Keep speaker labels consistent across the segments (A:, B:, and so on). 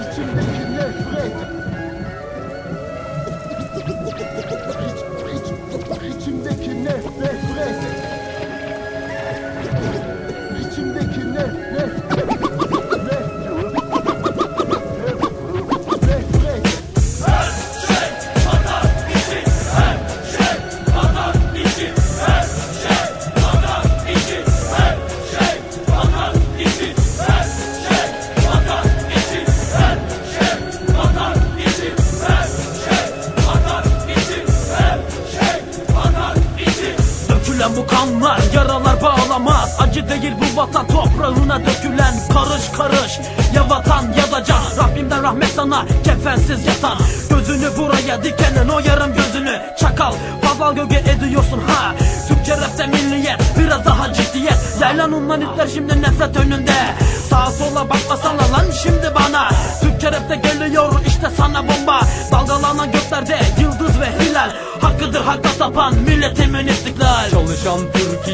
A: İçimdeki nefret
B: yaralar bağlamaz. Acı değil bu vatan toprağına dökülen Karış karış. Ya vatan ya da can Rabbimden rahmet sana kefensiz yatan. Gözünü buraya dikenin o yarım gözünü Çakal. Fazla gölge ediyorsun ha. Türkçe rapte milliyet biraz daha ciddiyet. Yaylan unlan itler şimdi nefret önünde. Sağa sola bakmasana lan şimdi bana. Türkçe rapte geliyor işte sana bomba. Dalgalanan göklerde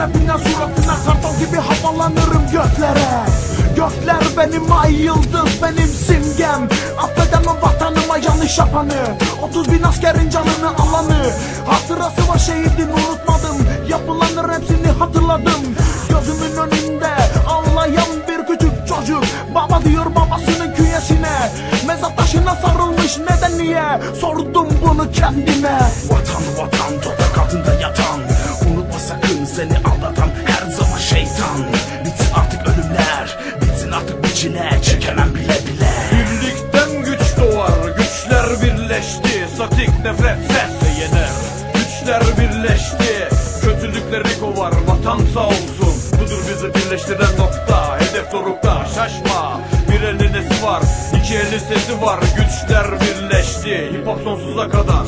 A: Türk rapinden suratına kartal gibi havalanırım göklere. Gökler benim ay yıldız benim simgem. Affedemem vatanıma yanlış yapanı. 30 bin askerin canını alanı. Hatırası var şehidin unutmadım. Yapılanır hepsini hatırladım. Gözümün önünde ağlayan bir küçük çocuk. Baba diyor babasının künyesine. Mezat taşına sarılmış neden niye? Sordum bunu kendime.
C: Vatan vatan toprak altında Çile Çekemem bile bile.
D: Birlikten güç doğar, güçler birleşti. Statik nefret sesle yener. Güçler birleşti, kötülükleri kovar. Vatan sağ olsun, budur bizi birleştiren nokta. Hedef dorukta, şaşma. Bir elin nesi var, iki elin sesi var. Güçler birleşti, hip hop sonsuza kadar